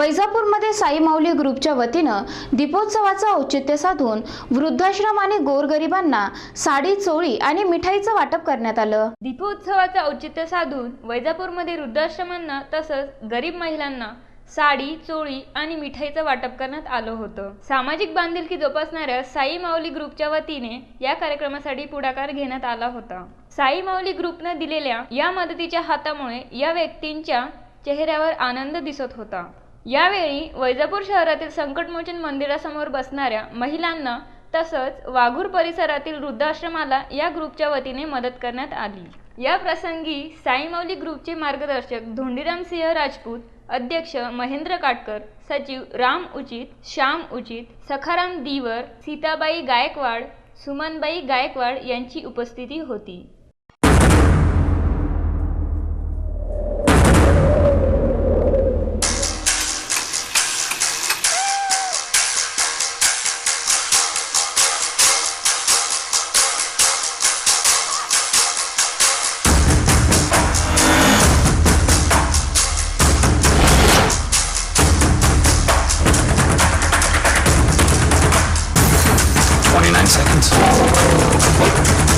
वैजापूरमध्ये साई माऊली ग्रुपच्या वतीनं दीपोत्सवाचं औचित्य साधून वृद्धाश्रम आणि गोरगरिबांना साडी चोळी आणि मिठाईचं वाटप करण्यात आलं. दीपोत्सवाचं औचित्य साधून वैजापूरमध्ये वृद्धाश्रमांना तसंच गरीब महिलांना साडी चोळी आणि मिठाईचं वाटप करण्यात आलं होतं. सामाजिक बांधिलकी जोपासणाऱ्या साई माऊली ग्रुपच्या वतीने या कार्यक्रमासाठी पुढाकार घेण्यात आला होता. साई माऊली ग्रुपनं दिलेल्या या मदतीच्या हातामुळे या व्यक्तींच्या चेहऱ्यावर आनंद दिसत होता. यावेळी वैजापूर शहरातील संकटमोचन मंदिरासमोर बसणाऱ्या महिलांना तसंच वाघूर परिसरातील वृद्धाश्रमाला या ग्रुपच्या वतीने मदत करण्यात आली. या प्रसंगी साईमौली ग्रुपचे मार्गदर्शक धोंडीराम सिंह राजपूत अध्यक्ष महेंद्र काटकर सचिव राम उचित श्याम उचित सखाराम दिवर सीताबाई गायकवाड सुमनबाई गायकवाड यांची उपस्थिती होती. 29 seconds.